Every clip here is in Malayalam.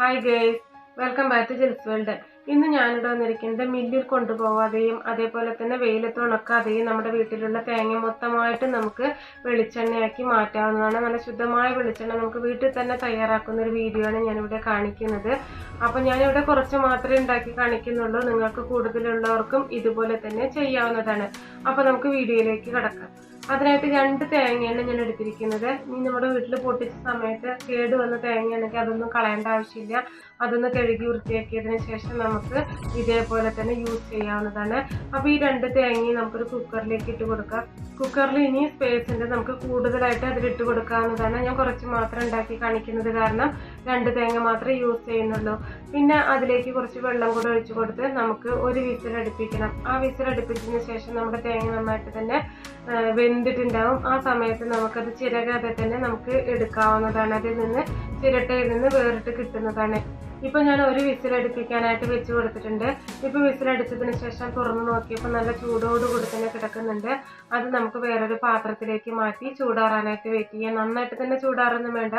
Hi guys welcome back to Jils world ഇന്ന് ഞാനിവിടെ വന്നിരിക്കുന്നത് മില്ലിൽ കൊണ്ടുപോകാതെയും അതേപോലെ തന്നെ വെയിലത്ത് ഉണക്കാതെയും നമ്മുടെ വീട്ടിലുള്ള തേങ്ങ മൊത്തമായിട്ട് നമുക്ക് വെളിച്ചെണ്ണയാക്കി മാറ്റാവുന്നതാണ്. നല്ല ശുദ്ധമായ വെളിച്ചെണ്ണ നമുക്ക് വീട്ടിൽ തന്നെ തയ്യാറാക്കുന്ന ഒരു വീഡിയോ ആണ് ഞാനിവിടെ കാണിക്കുന്നത്. അപ്പം ഞാനിവിടെ കുറച്ച് മാത്രമേ ഉണ്ടാക്കി കാണിക്കുന്നുള്ളൂ. നിങ്ങൾക്ക് കൂടുതലുള്ളവർക്കും ഇതുപോലെ തന്നെ ചെയ്യാവുന്നതാണ്. അപ്പം നമുക്ക് വീഡിയോയിലേക്ക് കിടക്കാം. അതിനായിട്ട് രണ്ട് തേങ്ങയാണ് ഞാൻ എടുത്തിരിക്കുന്നത്. ഇനി നമ്മുടെ വീട്ടിൽ പൊട്ടിച്ച സമയത്ത് കേട് വന്ന തേങ്ങയാണെങ്കിൽ അതൊന്നും കളയേണ്ട ആവശ്യമില്ല. അതൊന്ന് കഴുകി വൃത്തിയാക്കിയതിന് ശേഷം നമുക്ക് ഇതേപോലെ തന്നെ യൂസ് ചെയ്യാവുന്നതാണ്. അപ്പോൾ ഈ രണ്ട് തേങ്ങയും നമുക്കൊരു കുക്കറിലേക്ക് ഇട്ട് കൊടുക്കാം. കുക്കറിൽ ഇനി സ്പേസ് ഉണ്ട്. നമുക്ക് കൂടുതലായിട്ട് അതിലിട്ട് കൊടുക്കാവുന്നതാണ്. ഞാൻ കുറച്ച് മാത്രം ഉണ്ടാക്കി കാണിക്കുന്നത് കാരണം രണ്ട് തേങ്ങ മാത്രമേ യൂസ് ചെയ്യുന്നുള്ളൂ. പിന്നെ അതിലേക്ക് കുറച്ച് വെള്ളം കൂടെ ഒഴിച്ചു കൊടുത്ത് നമുക്ക് ഒരു വിസിൽ അടുപ്പിക്കണം ആ വിസിൽ അടുപ്പിച്ചതിന് ശേഷം നമ്മുടെ തേങ്ങ നന്നായിട്ട് തന്നെ വെന്തിട്ടുണ്ടാവും. ആ സമയത്ത് നമുക്കത് ചിരകാതെ തന്നെ നമുക്ക് എടുക്കാവുന്നതാണ്. അതിൽ നിന്ന് ചിരട്ടയിൽ നിന്ന് വേറിട്ട് കിട്ടുന്നതാണ്. ഇപ്പൊ ഞാൻ ഒരു വിസിൽ അടുപ്പിക്കാനായിട്ട് വെച്ച് കൊടുത്തിട്ടുണ്ട്. ഇപ്പൊ വിസിൽ അടിച്ചതിന് ശേഷം തുറന്നു നോക്കിയപ്പോൾ നല്ല ചൂടോടുകൂടി തന്നെ കിടക്കുന്നുണ്ട്. അത് നമുക്ക് വേറൊരു പാത്രത്തിലേക്ക് മാറ്റി ചൂടാറാനായിട്ട് വെയിറ്റ് ചെയ്യാം. നന്നായിട്ട് തന്നെ ചൂടാറൊന്നും വേണ്ട.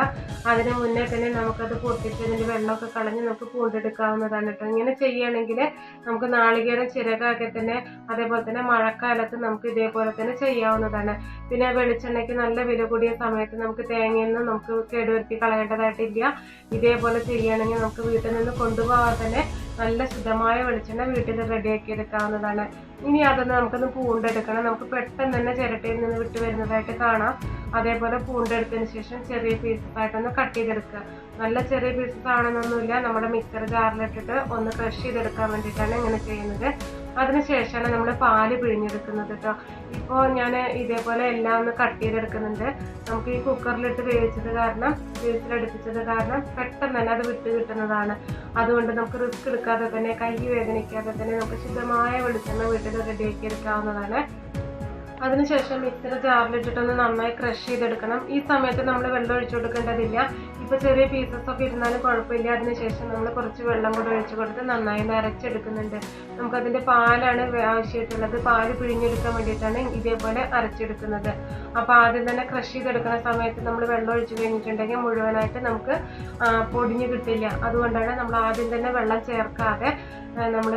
അതിന് മുന്നേ തന്നെ നമുക്കത് പൊട്ടിച്ച് അതിന്റെ വെള്ളമൊക്കെ കളഞ്ഞ് നമുക്ക് പൂണ്ടെടുക്കാവുന്നതാണ് കേട്ടോ. ഇങ്ങനെ ചെയ്യുകയാണെങ്കിൽ നമുക്ക് നാളികേരം ചിരകാക്കി തന്നെ അതേപോലെ തന്നെ മഴക്കാലത്ത് നമുക്ക് ഇതേപോലെ തന്നെ ചെയ്യാവുന്നതാണ്. പിന്നെ വെളിച്ചെണ്ണയ്ക്ക് നല്ല വില കൂടിയ സമയത്ത് നമുക്ക് തേങ്ങയൊന്നും നമുക്ക് കേടുവരുത്തി കളയേണ്ടതായിട്ടില്ല. ഇതേപോലെ ചെയ്യുകയാണെങ്കിൽ നമുക്ക് വീട്ടിൽ നിന്ന് കൊണ്ടുപോകാതെ തന്നെ നല്ല ശുദ്ധമായ വെളിച്ചെണ്ണ വീട്ടിൽ റെഡിയാക്കി എടുക്കാവുന്നതാണ് ഇനി അതൊന്ന് നമുക്കൊന്ന് പൂണ്ടെടുക്കണം. നമുക്ക് പെട്ടെന്ന് തന്നെ ചിരട്ടയിൽ നിന്ന് വിട്ട് വരുന്നതായിട്ട് കാണാം. അതേപോലെ പൂണ്ടെടുത്തതിന് ശേഷം ചെറിയ പീസസ് ആയിട്ടൊന്ന് കട്ട് ചെയ്തെടുക്കുക. നല്ല ചെറിയ പീസസ് ആണെന്നൊന്നുമില്ല നമ്മുടെ മിക്സർ ജാറിലിട്ടിട്ട് ഒന്ന് ക്രഷ് ചെയ്തെടുക്കാൻ വേണ്ടിയിട്ടാണ് ഇങ്ങനെ ചെയ്യുന്നത്. അതിനുശേഷമാണ് നമ്മൾ പാൽ പിഴിഞ്ഞെടുക്കുന്നത് കേട്ടോ ഇപ്പോൾ ഞാൻ ഇതേപോലെ എല്ലാം ഒന്ന് കട്ട് ചെയ്തെടുക്കുന്നുണ്ട്. നമുക്ക് ഈ കുക്കറിലിട്ട് വേവിച്ചത് കാരണം വേവിച്ചിലടുപ്പിച്ചത് കാരണം പെട്ടെന്ന് തന്നെ അത് വിട്ട് കിട്ടുന്നതാണ്. അതുകൊണ്ട് നമുക്ക് റിസ്ക് എടുക്കാതെ തന്നെ കൈ വേദനിക്കാതെ തന്നെ നമുക്ക് ശുദ്ധമായ വെളിച്ചെണ്ണ വീട്ടിൽ റെഡിയാക്കി എടുക്കാവുന്നതാണ്. അതിനുശേഷം മിക്സിയുടെ ജാറിലിട്ടിട്ടൊന്ന് നന്നായി ക്രഷ് ചെയ്തെടുക്കണം. ഈ സമയത്ത് നമ്മൾ വെള്ളം ഒഴിച്ചു കൊടുക്കേണ്ടതില്ല. ഇപ്പൊ ചെറിയ പീസസ് ഒക്കെ ഇരുന്നാലും കുഴപ്പമില്ല. അതിനുശേഷം നമ്മൾ കുറച്ച് വെള്ളം കൂടെ ഒഴിച്ചു കൊടുത്ത് നന്നായി നരച്ചെടുക്കുന്നുണ്ട് നമുക്കതിന്റെ പാലാണ് ആവശ്യമായിട്ടുള്ളത്. പാൽ പിഴിഞ്ഞെടുക്കാൻ വേണ്ടിയിട്ടാണ് ഇതേപോലെ അരച്ചെടുക്കുന്നത്. അപ്പൊ ആദ്യം തന്നെ ക്രഷ് ചെയ്തെടുക്കുന്ന സമയത്ത് നമ്മൾ വെള്ളം ഒഴിച്ചു കഴിഞ്ഞിട്ടുണ്ടെങ്കിൽ മുഴുവനായിട്ട് നമുക്ക് പൊടിഞ്ഞു കിട്ടില്ല. അതുകൊണ്ടാണ് നമ്മൾ ആദ്യം തന്നെ വെള്ളം ചേർക്കാതെ നമ്മൾ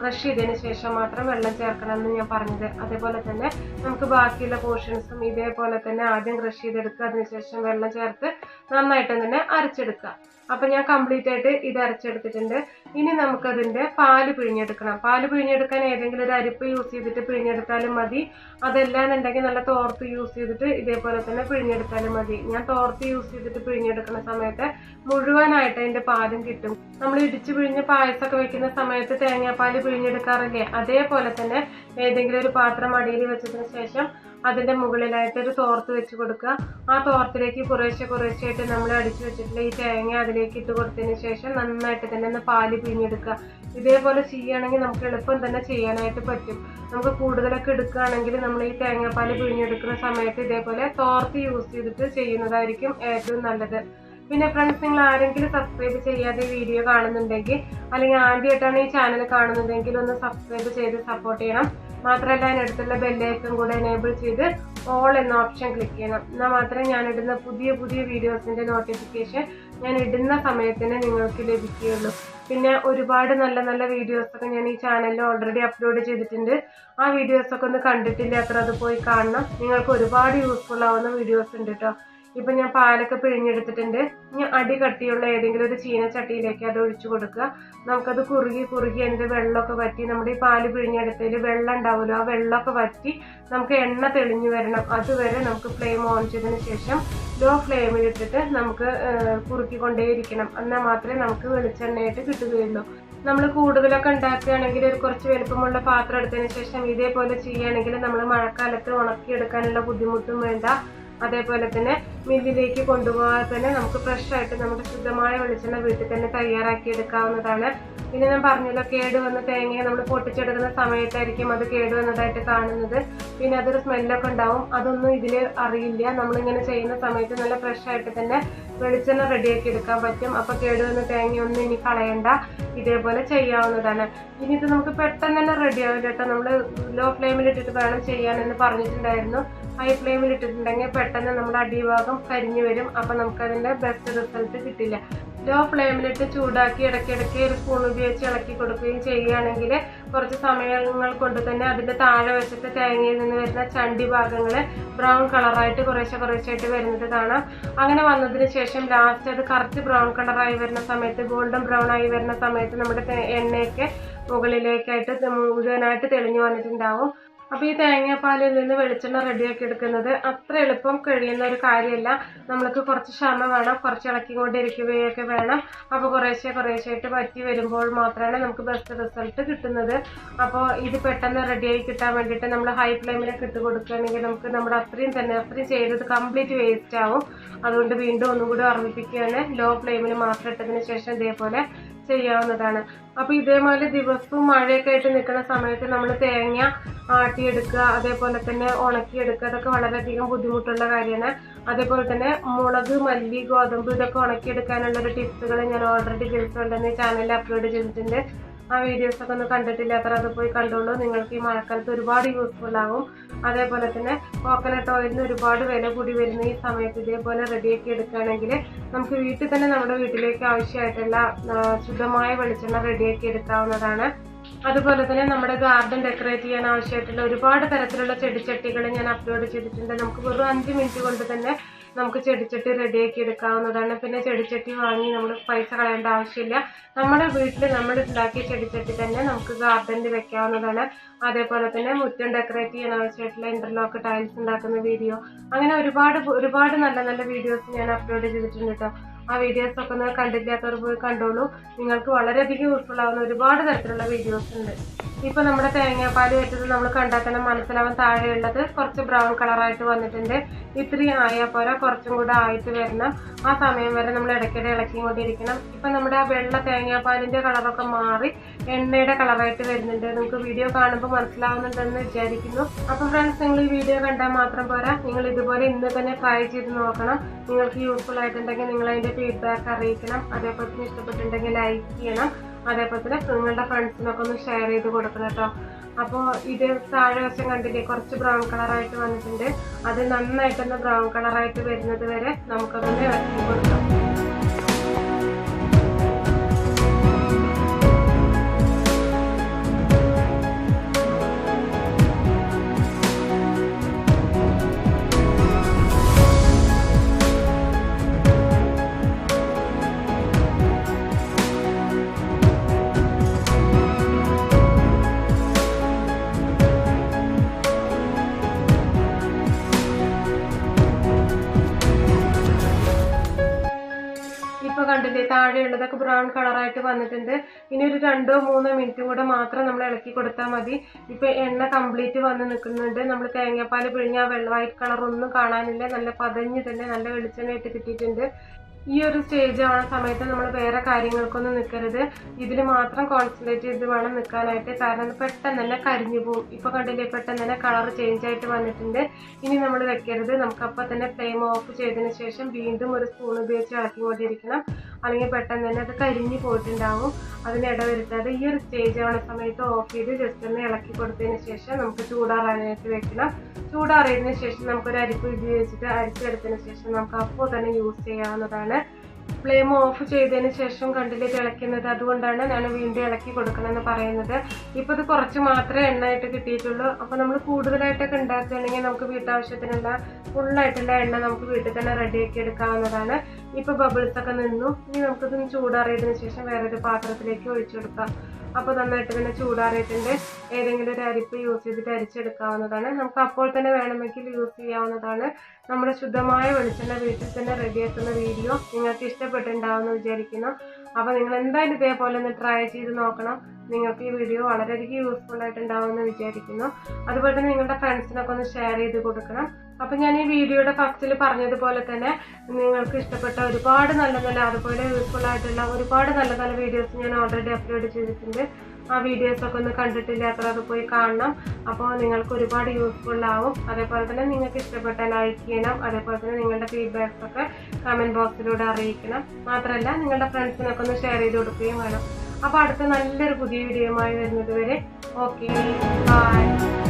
ക്രഷ് ചെയ്തതിന് ശേഷം മാത്രം വെള്ളം ചേർക്കണം എന്ന് ഞാൻ പറഞ്ഞത്. അതേപോലെ തന്നെ നമുക്ക് ബാക്കിയുള്ള പോർഷൻസും ഇതേപോലെ തന്നെ ആദ്യം ക്രഷ് ചെയ്തെടുക്കുക. അതിനുശേഷം വെള്ളം ചേർത്ത് നന്നായിട്ട് തന്നെ അരച്ചെടുക്കുക. അപ്പൊ ഞാൻ കംപ്ലീറ്റ് ആയിട്ട് ഇത് അരച്ചെടുത്തിട്ടുണ്ട്. ഇനി നമുക്കതിന്റെ പാൽ പിഴിഞ്ഞെടുക്കണം. പാൽ പിഴിഞ്ഞെടുക്കാൻ ഏതെങ്കിലും ഒരു അരിപ്പ് യൂസ് ചെയ്തിട്ട് പിഴിഞ്ഞെടുത്താലും മതി. അതല്ലാന്നുണ്ടെങ്കിൽ നല്ല തോർത്ത് യൂസ് ചെയ്തിട്ട് ഇതേപോലെ തന്നെ പിഴിഞ്ഞെടുത്താലും മതി. ഞാൻ തോർത്ത് യൂസ് ചെയ്തിട്ട് പിഴിഞ്ഞെടുക്കുന്ന സമയത്ത് മുഴുവനായിട്ട് അതിന്റെ പാലും കിട്ടും. നമ്മൾ ഇടിച്ച് പിഴിഞ്ഞ് പായസമൊക്കെ വെക്കുന്ന സമയത്ത് തേങ്ങാപ്പാൽ പിഴിഞ്ഞെടുക്കാറില്ലേ? അതേപോലെ തന്നെ ഏതെങ്കിലും ഒരു പാത്രം അടിയിൽ വെച്ചതിന് ശേഷം അതിന്റെ മുകളിലായിട്ട് ഒരു തോർത്ത് വെച്ച് കൊടുക്കുക. ആ തോർത്തിലേക്ക് കുറേശ്ശെ കുറേശ്ശെയായിട്ട് നമ്മൾ അടിച്ചു വെച്ചിട്ടുള്ള ഈ തേങ്ങ അതിലേക്ക് ഇട്ട് കൊടുത്തതിന് ശേഷം നന്നായിട്ട് തന്നെ ഒന്ന് പാൽ പിഴിഞ്ഞെടുക്കുക. ഇതേപോലെ ചെയ്യുകയാണെങ്കിൽ നമുക്ക് എളുപ്പം തന്നെ ചെയ്യാനായിട്ട് പറ്റും. നമുക്ക് കൂടുതലൊക്കെ എടുക്കുകയാണെങ്കിൽ നമ്മൾ ഈ തേങ്ങാപ്പാൽ പിഴിഞ്ഞെടുക്കുന്ന സമയത്ത് ഇതേപോലെ തോർത്ത് യൂസ് ചെയ്തിട്ട് ചെയ്യുന്നതായിരിക്കും ഏറ്റവും നല്ലത്. പിന്നെ ഫ്രണ്ട്സ് നിങ്ങൾ ആരെങ്കിലും സബ്സ്ക്രൈബ് ചെയ്യാതെ വീഡിയോ കാണുന്നുണ്ടെങ്കിൽ അല്ലെങ്കിൽ ആദ്യമായിട്ടാണ് ഈ ചാനൽ കാണുന്നുണ്ടെങ്കിൽ ഒന്ന് സബ്സ്ക്രൈബ് ചെയ്ത് സപ്പോർട്ട് ചെയ്യണം. മാത്രമല്ല അതിനടുത്തുള്ള ബെല്ലൈക്കൺ കൂടെ എനേബിൾ ചെയ്ത് ഓൾ എന്ന ഓപ്ഷൻ ക്ലിക്ക് ചെയ്യണം. എന്നാൽ മാത്രമേ ഞാൻ ഇടുന്ന പുതിയ പുതിയ വീഡിയോസിന്റെ നോട്ടിഫിക്കേഷൻ ഞാൻ ഇടുന്ന സമയത്തിന് നിങ്ങൾക്ക് ലഭിക്കുകയുള്ളൂ. പിന്നെ ഒരുപാട് നല്ല നല്ല വീഡിയോസൊക്കെ ഞാൻ ഈ ചാനലിൽ ഓൾറെഡി അപ്ലോഡ് ചെയ്തിട്ടുണ്ട്. ആ വീഡിയോസൊക്കെ ഒന്ന് കണ്ടിട്ടില്ലാത്ര അത് പോയി കാണണം. നിങ്ങൾക്ക് ഒരുപാട് യൂസ്ഫുൾ ആവുന്ന വീഡിയോസ് ഉണ്ട് കേട്ടോ ഇപ്പൊ ഞാൻ പാലൊക്കെ പിഴിഞ്ഞെടുത്തിട്ടുണ്ട്. ഇനി അടി കട്ടിയുള്ള ഏതെങ്കിലും ഒരു ചീനച്ചട്ടിയിലേക്ക് അത് ഒഴിച്ചു കൊടുക്കുക. നമുക്കത് കുറുകി കുറുകി അതിന്റെ വെള്ളമൊക്കെ വറ്റി നമ്മുടെ ഈ പാൽ പിഴിഞ്ഞെടുത്തതിൽ വെള്ളം ഉണ്ടാവുമല്ലോ ആ വെള്ളമൊക്കെ വറ്റി നമുക്ക് എണ്ണ തെളിഞ്ഞു വരണം. അതുവരെ നമുക്ക് ഫ്ലെയിം ഓൺ ചെയ്തതിന് ശേഷം ലോ ഫ്ലെയിമിൽ ഇട്ടിട്ട് നമുക്ക് കുറുക്കിക്കൊണ്ടേയിരിക്കണം. എന്നാൽ മാത്രമേ നമുക്ക് വെളിച്ചെണ്ണയായിട്ട് കിട്ടുകയുള്ളൂ. നമ്മൾ കൂടുതലൊക്കെ ഉണ്ടാക്കുകയാണെങ്കിൽ ഒരു കുറച്ച് വലുപ്പമുള്ള പാത്രം എടുത്തതിന് ശേഷം ഇതേപോലെ ചെയ്യുകയാണെങ്കിൽ നമ്മൾ മഴക്കാലത്ത് ഉണക്കിയെടുക്കാനുള്ള ബുദ്ധിമുട്ടും വേണ്ട. അതേപോലെ തന്നെ മില്ലിലേക്ക് കൊണ്ടുപോകാതെ തന്നെ നമുക്ക് ഫ്രഷ് ആയിട്ട് നമ്മുടെ ശുദ്ധമായ വെളിച്ചെണ്ണ വീട്ടിൽ തന്നെ തയ്യാറാക്കി എടുക്കാവുന്നതാണ്. പിന്നെ ഞാൻ പറഞ്ഞല്ലോ കേട് വന്ന തേങ്ങയെ നമ്മൾ പൊട്ടിച്ചെടുക്കുന്ന സമയത്തായിരിക്കും അത് കേട് വന്നതായിട്ട് കാണുന്നത്. പിന്നെ അതൊരു സ്മെല്ലൊക്കെ ഉണ്ടാവും. അതൊന്നും ഇതിൽ അറിയില്ല. നമ്മളിങ്ങനെ ചെയ്യുന്ന സമയത്ത് നല്ല ഫ്രഷ് ആയിട്ട് തന്നെ വെളിച്ചെണ്ണ റെഡിയാക്കി എടുക്കാൻ പറ്റും. അപ്പൊ കേടുവന്ന തേങ്ങയൊന്നും ഇനി കളയണ്ട. ഇതേപോലെ ചെയ്യാവുന്നതാണ്. ഇനി ഇത് നമുക്ക് പെട്ടെന്ന് തന്നെ റെഡിയാവില്ല കേട്ടോ. നമ്മൾ ലോ ഫ്ലെയിമിൽ ഇട്ടിട്ട് വേണം ചെയ്യാനെന്ന് പറഞ്ഞിട്ടുണ്ടായിരുന്നു. ഹൈ ഫ്ലെയിമിൽ ഇട്ടിട്ടുണ്ടെങ്കിൽ പെട്ടെന്ന് നമ്മുടെ അടിഭാഗം കരിഞ്ഞു വരും. അപ്പം നമുക്കതിന്റെ ബെസ്റ്റ് റിസൾട്ട് കിട്ടില്ല. ലോ ഫ്ലെയിമിലിട്ട് ചൂടാക്കി ഇടയ്ക്കിടയ്ക്ക് ഒരു സ്പൂൺ ഉപയോഗിച്ച് ഇളക്കി കൊടുക്കുകയും ചെയ്യുകയാണെങ്കിൽ കുറച്ച് സമയങ്ങൾ കൊണ്ട് തന്നെ അതിന്റെ താഴെ വെച്ചിട്ട് തേങ്ങയിൽ നിന്ന് വരുന്ന ചണ്ടി ഭാഗങ്ങൾ ബ്രൗൺ കളറായിട്ട് കുറേശ്ശെ കുറേശ്ശായിട്ട് വരുന്നത് കാണാം. അങ്ങനെ വന്നതിന് ശേഷം ലാസ്റ്റ് അത് കറക്റ്റ് ബ്രൗൺ കളറായി വരുന്ന സമയത്ത് ഗോൾഡൻ ബ്രൗൺ ആയി വരുന്ന സമയത്ത് നമ്മുടെ എണ്ണയൊക്കെ മുകളിലേക്കായിട്ട് മുഴുവനായിട്ട് തെളിഞ്ഞു വന്നിട്ടുണ്ടാവും. അപ്പോൾ ഈ തേങ്ങാപ്പാലിൽ നിന്ന് വെളിച്ചെണ്ണ റെഡിയാക്കി എടുക്കുന്നത് അത്ര എളുപ്പം കഴിയുന്ന ഒരു കാര്യമല്ല. നമ്മൾക്ക് കുറച്ച് ക്ഷമ വേണം കുറച്ച് ഇളക്കിക്കൊണ്ടിരിക്കുകയൊക്കെ വേണം. അപ്പോൾ കുറേശ്ശെ കുറേശ്ശായിട്ട് വറ്റി വരുമ്പോൾ മാത്രമാണ് നമുക്ക് ബെസ്റ്റ് റിസൾട്ട് കിട്ടുന്നത്. അപ്പോൾ ഇത് പെട്ടെന്ന് റെഡിയായി കിട്ടാൻ വേണ്ടിയിട്ട് നമ്മൾ ഹൈ ഫ്ലെയിമിലൊക്കെ ഇട്ട് കൊടുക്കുകയാണെങ്കിൽ നമുക്ക് നമ്മുടെ അത്രയും തന്നെ അത്രയും ചെയ്തത് കംപ്ലീറ്റ് വേസ്റ്റ് ആവും. അതുകൊണ്ട് വീണ്ടും ഒന്നും കൂടി ഓർമ്മിപ്പിക്കുകയാണ് ലോ ഫ്ലെയിമിൽ മാത്രം ഇട്ടതിന് ശേഷം ഇതേപോലെ ചെയ്യാവുന്നതാണ്. അപ്പോൾ ഇതേപോലെ ദിവസവും മഴയൊക്കെ ആയിട്ട് നിൽക്കുന്ന സമയത്ത് നമ്മൾ തേങ്ങ ആട്ടിയെടുക്കുക അതേപോലെ തന്നെ ഉണക്കിയെടുക്കുക അതൊക്കെ വളരെയധികം ബുദ്ധിമുട്ടുള്ള കാര്യമാണ്. അതേപോലെ തന്നെ മുളക് മല്ലി ഗോതമ്പ് ഇതൊക്കെ ഉണക്കിയെടുക്കാനുള്ള ഒരു ടിപ്സുകൾ ഞാൻ ഓൾറെഡി ചെയ്തിട്ടുണ്ടെന്ന് ചാനലിൽ അപ്ലോഡ് ചെയ്തിട്ടുണ്ട്. ആ വീഡിയോസ് ഒക്കെ ഒന്ന് കണ്ടിട്ടില്ലാത്തവർ അത് പോയി കണ്ടോളൂ. നിങ്ങൾക്ക് ഈ മഴക്കാലത്ത് ഒരുപാട് യൂസ്ഫുൾ ആകും അതേപോലെ തന്നെ കോക്കനട്ട് ഓയിലിന് ഒരുപാട് വില കൂടി വരുന്ന ഈ സമയത്ത് ഇതേപോലെ റെഡിയാക്കി എടുക്കുകയാണെങ്കിൽ നമുക്ക് വീട്ടിൽ തന്നെ നമ്മുടെ വീട്ടിലേക്ക് ആവശ്യമായിട്ടുള്ള ശുദ്ധമായ വെളിച്ചെണ്ണ റെഡിയാക്കി എടുക്കാവുന്നതാണ്. അതുപോലെ തന്നെ നമ്മുടെ ഗാർഡൻ ഡെക്കറേറ്റ് ചെയ്യാൻ ആവശ്യമായിട്ടുള്ള ഒരുപാട് തരത്തിലുള്ള ചെടിച്ചട്ടികൾ ഞാൻ അപ്ലോഡ് ചെയ്തിട്ടുണ്ട്. നമുക്ക് വെറും അഞ്ച് മിനിറ്റ് കൊണ്ട് തന്നെ നമുക്ക് ചെടിച്ചട്ടി റെഡിയാക്കി എടുക്കാവുന്നതാണ്. പിന്നെ ചെടിച്ചട്ടി വാങ്ങി നമ്മൾ പൈസ കളയേണ്ട ആവശ്യമില്ല. നമ്മുടെ വീട്ടിൽ നമ്മൾ ഉണ്ടാക്കിയ ചെടിച്ചട്ടി തന്നെ നമുക്ക് ഗാർഡനിൽ വെക്കാവുന്നതാണ്. അതേപോലെ തന്നെ മുറ്റം ഡെക്കറേറ്റ് ചെയ്യാൻ ആവശ്യമായിട്ടുള്ള ഇന്റർലോക്ക് ടൈൽസ് ഉണ്ടാക്കുന്ന വീഡിയോ അങ്ങനെ ഒരുപാട് ഒരുപാട് നല്ല നല്ല വീഡിയോസ് ഞാൻ അപ്ലോഡ് ചെയ്തിട്ടുണ്ട് കേട്ടോ ആ വീഡിയോസ് ഒക്കെ ഒന്ന് കണ്ടില്ലാത്തവർ പോയി കണ്ടോളൂ. നിങ്ങൾക്ക് വളരെയധികം യൂസ്ഫുൾ ആവുന്ന ഒരുപാട് തരത്തിലുള്ള വീഡിയോസ് ഉണ്ട്. ഇപ്പൊ നമ്മുടെ തേങ്ങാപ്പാൽ വെച്ചത് നമ്മൾ കണ്ടാൽ തന്നെ മനസ്സിലാവാൻ താഴെയുള്ളത് കുറച്ച് ബ്രൗൺ കളറായിട്ട് വന്നിട്ടുണ്ട്. ഇത്രയും ആയാൽ പോരാ കുറച്ചും കൂടെ ആയിട്ട് വരണം. ആ സമയം വരെ നമ്മൾ ഇടയ്ക്കിടെ ഇളക്കിക്കൊണ്ടിരിക്കണം. ഇപ്പൊ നമ്മുടെ ആ വെള്ള തേങ്ങാപ്പാലിന്റെ കളറൊക്കെ മാറി എണ്ണയുടെ കളറായിട്ട് വരുന്നുണ്ട്. നിങ്ങൾക്ക് വീഡിയോ കാണുമ്പോൾ മനസ്സിലാവുന്നുണ്ടെന്ന് വിചാരിക്കുന്നു. അപ്പം ഫ്രണ്ട്സ് നിങ്ങൾ ഈ വീഡിയോ കണ്ടാൽ മാത്രം പോരാ. നിങ്ങൾ ഇതുപോലെ ഇന്ന് തന്നെ ട്രൈ ചെയ്ത് നോക്കണം. നിങ്ങൾക്ക് യൂസ്ഫുൾ ആയിട്ടുണ്ടെങ്കിൽ നിങ്ങൾ അതിന്റെ ഫീഡ്ബാക്ക് അറിയിക്കണം. അതേപോലെ തന്നെ ഇഷ്ടപ്പെട്ടിട്ടുണ്ടെങ്കിൽ ലൈക്ക് ചെയ്യണം. അതേപോലെ തന്നെ നിങ്ങളുടെ ഫ്രണ്ട്സിനൊക്കെ ഒന്ന് ഷെയർ ചെയ്ത് കൊടുക്കണം കേട്ടോ. അപ്പോൾ ഇത് താഴെ വശം കണ്ടില്ലേ കുറച്ച് ബ്രൗൺ കളറായിട്ട് വന്നിട്ടുണ്ട്. അത് നന്നായിട്ടൊന്ന് ബ്രൗൺ കളറായിട്ട് വരുന്നത് വരെ നമുക്കതൊന്ന് താഴെയുള്ളതൊക്കെ ബ്രൗൺ കളറായിട്ട് വന്നിട്ടുണ്ട്. ഇനി ഒരു രണ്ടോ മൂന്നോ മിനിറ്റും കൂടെ മാത്രം നമ്മൾ ഇളക്കി കൊടുത്താൽ മതി. ഇപ്പൊ എണ്ണ കംപ്ലീറ്റ് വന്ന് നിൽക്കുന്നുണ്ട്. നമ്മൾ തേങ്ങാപ്പാൽ പിഴിഞ്ഞ ആ വെള്ള വൈറ്റ് കളർ ഒന്നും കാണാനില്ല. നല്ല പതഞ്ഞ് തന്നെ നല്ല വെളിച്ചെണ്ണയിട്ട് കിട്ടിയിട്ടുണ്ട്. ഈ ഒരു സ്റ്റേജ് ആവുന്ന സമയത്ത് നമ്മൾ വേറെ കാര്യങ്ങൾക്കൊന്നും നിൽക്കരുത് ഇതിൽ മാത്രം കോൺസെൻട്രേറ്റ് ചെയ്ത് വേണം നിൽക്കാനായിട്ട് കാരണം പെട്ടെന്ന് തന്നെ കരിഞ്ഞു പോകും ഇപ്പൊ കണ്ടില്ലേ പെട്ടെന്ന് തന്നെ കളർ ചേഞ്ച് ആയിട്ട് വന്നിട്ടുണ്ട്. ഇനി നമ്മൾ വെക്കരുത്. നമുക്ക് തന്നെ ഫ്ലെയിം ഓഫ് ചെയ്തതിന് ശേഷം വീണ്ടും ഒരു സ്പൂൺ ഉപയോഗിച്ച് ഇളക്കിക്കൊണ്ടിരിക്കണം. അല്ലെങ്കിൽ പെട്ടെന്ന് തന്നെ അത് കരിഞ്ഞു പോയിട്ടുണ്ടാവും. അതിന് ഇടവരുത്താതെ ഈ ഒരു സ്റ്റേജ് ആവുന്ന സമയത്ത് ഓഫ് ചെയ്ത് ജസ്റ്റ് ഒന്ന് ഇളക്കി കൊടുത്തതിന് ശേഷം നമുക്ക് ചൂടാറാനായിട്ട് വെക്കണം. ചൂടാറിയതിന് ശേഷം നമുക്കൊരു അരിപ്പ് ഉപയോഗിച്ചിട്ട് അരിച്ചെടുത്തതിന് ശേഷം നമുക്ക് അപ്പോൾ തന്നെ യൂസ് ചെയ്യാവുന്നതാണ്. ഫ്ലെയിം ഓഫ് ചെയ്തതിന് ശേഷം കണ്ടിൽ തിളയ്ക്കുന്നത്? അതുകൊണ്ടാണ് ഞാൻ വീണ്ടും ഇളക്കി കൊടുക്കണമെന്ന് പറയുന്നത്. ഇപ്പോൾ ഇത് കുറച്ച് മാത്രമേ എണ്ണയായിട്ട് കിട്ടിയിട്ടുള്ളൂ. അപ്പോൾ നമ്മൾ കൂടുതലായിട്ടൊക്കെ ഉണ്ടാക്കുകയാണെങ്കിൽ നമുക്ക് വീട്ടാവശ്യത്തിനുള്ള ഫുള്ളായിട്ടുള്ള എണ്ണ നമുക്ക് വീട്ടിൽ തന്നെ റെഡിയാക്കി എടുക്കാവുന്നതാണ്. ഇപ്പോൾ ബബിൾസ് ഒക്കെ നിന്നു. ഇനി നമുക്കിത് ചൂടാറിയതിന് ശേഷം വേറൊരു പാത്രത്തിലേക്ക് ഒഴിച്ചു കൊടുക്കാം. അപ്പോൾ നന്നായിട്ട് തന്നെ ചൂടാറിയിട്ടുണ്ട്. ഏതെങ്കിലും ഒരു അരിപ്പ് യൂസ് ചെയ്തിട്ട് അരിച്ചെടുക്കാവുന്നതാണ്. നമുക്ക് അപ്പോൾ തന്നെ വേണമെങ്കിൽ യൂസ് ചെയ്യാവുന്നതാണ്. നമ്മുടെ ശുദ്ധമായ വെളിച്ചെണ്ണ വീട്ടിൽ തന്നെ റെഡിയാക്കുന്ന വീഡിയോ നിങ്ങൾക്ക് ഇഷ്ടപ്പെട്ടിട്ടുണ്ടാവുമെന്ന് വിചാരിക്കുന്നു. അപ്പോൾ നിങ്ങൾ എന്തായാലും ഇതേപോലെ ഒന്ന് ട്രൈ ചെയ്ത് നോക്കണം. നിങ്ങൾക്ക് ഈ വീഡിയോ വളരെയധികം യൂസ്ഫുൾ ആയിട്ടുണ്ടാവുമെന്ന് വിചാരിക്കുന്നു. അതുപോലെ തന്നെ നിങ്ങളുടെ ഫ്രണ്ട്സിനൊക്കെ ഒന്ന് ഷെയർ ചെയ്ത് കൊടുക്കണം. അപ്പം ഞാൻ ഈ വീഡിയോയുടെ ഫസ്റ്റിൽ പറഞ്ഞതുപോലെ തന്നെ നിങ്ങൾക്ക് ഇഷ്ടപ്പെട്ട ഒരുപാട് നല്ല നല്ല അതുപോലെ യൂസ്ഫുൾ ആയിട്ടുള്ള ഒരുപാട് നല്ല നല്ല വീഡിയോസ് ഞാൻ ഓൾറെഡി അപ്ലോഡ് ചെയ്തിട്ടുണ്ട്. ആ വീഡിയോസൊക്കെ ഒന്ന് കണ്ടിട്ടില്ലാത്തവർ അത് പോയി കാണണം. അപ്പോൾ നിങ്ങൾക്ക് ഒരുപാട് യൂസ്ഫുൾ ആവും. അതേപോലെ തന്നെ നിങ്ങൾക്ക് ഇഷ്ടപ്പെട്ട ലൈക്ക് ചെയ്യണം. അതേപോലെ തന്നെ നിങ്ങളുടെ ഫീഡ്ബാക്സ് ഒക്കെ കമന്റ് ബോക്സിലൂടെ അറിയിക്കണം. മാത്രമല്ല നിങ്ങളുടെ ഫ്രണ്ട്സിനൊക്കെ ഒന്ന് ഷെയർ ചെയ്ത് കൊടുക്കുകയും വേണം. അപ്പോൾ അടുത്ത നല്ലൊരു പുതിയ വീഡിയോയുമായി വരുന്നത് വരെ. Okay bye